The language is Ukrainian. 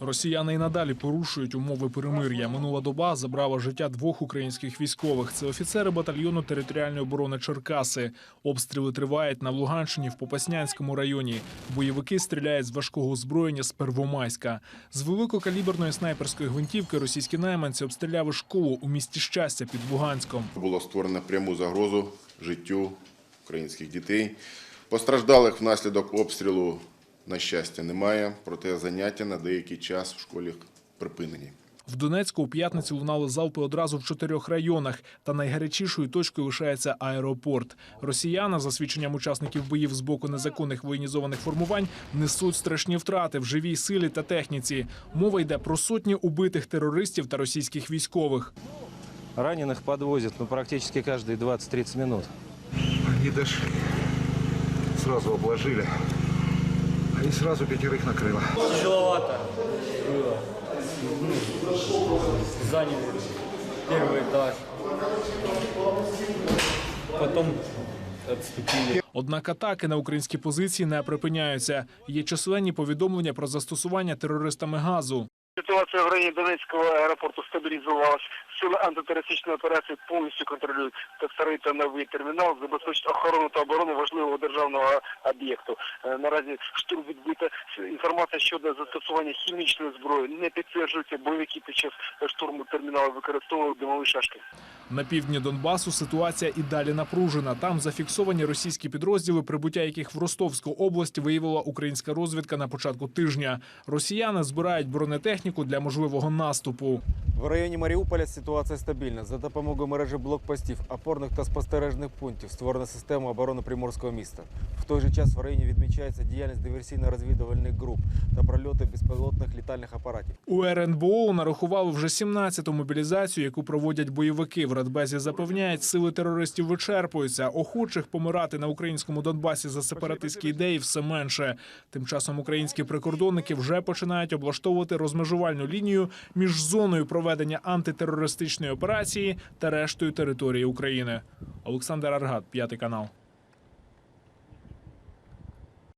Росіяни і надалі порушують умови перемир'я. Минула доба забрала життя двох українських військових. Це офіцери батальйону територіальної оборони Черкаси. Обстріли тривають на Луганщині в Попаснянському районі. Бойовики стріляють з важкого озброєння з Первомайська. З великокаліберної снайперської гвинтівки російські найманці обстріляли школу у місті щастя під Луганськом. Було створено пряму загрозу життю українських дітей. Постраждалих внаслідок обстрілу, на щастя, немає, проте заняття на деякий час в школі припинені. В Донецьку у п'ятницю лунали залпи одразу в чотирьох районах. Та найгарячішою точкою лишається аеропорт. Росіяни, за свідченням учасників боїв з боку незаконних воєнізованих формувань, несуть страшні втрати в живій силі та техніці. Мова йде про сотні убитих терористів та російських військових. Раненых подвозят ну, практически каждые 20-30 минут. Они даже сразу обложили И сразу пятерых накрыло. Тяжеловато было. Ну, заняли первый этаж. Потом отступили. Однак атаки на українські позиції не припиняються. Є численні повідомлення про застосування терористами газу. Ситуація в районі Донецького аеропорту стабілізувалась. Сили антитерористичної операції повністю контролюють та старий та новий термінал, забезпечить охорону та оборону важливого державного об'єкту. Е, Наразі штурм відбита. Інформація щодо застосування хімічної зброї не підтверджується. Бойовики під час штурму терміналу використовували димові шашки. На півдні Донбасу ситуація і далі напружена. Там зафіксовані російські підрозділи, прибуття яких в Ростовську область виявила українська розвідка на початку тижня. Росіяни збирають бронетехніку для можливого наступу. В районі Маріуполя ситуація стабільна. За допомогою мережі блокпостів, опорних та спостережних пунктів створена система оборони приморського міста. В той же час в районі відмічається діяльність диверсійно-розвідувальних груп та прольоти безпілотних літальних апаратів. У РНБО нарахували вже 17-ту мобілізацію, яку проводять бойовики. В Радбезі запевняють, сили терористів вичерпуються. Охочих помирати на українському Донбасі за сепаратистські ідеї все менше. Тим часом українські прикордонники вже починають облаштовувати розмежувальну лінію між зоною проведення антитерористичної операції та рештою території України. Олександр Аргат, п'ятий канал.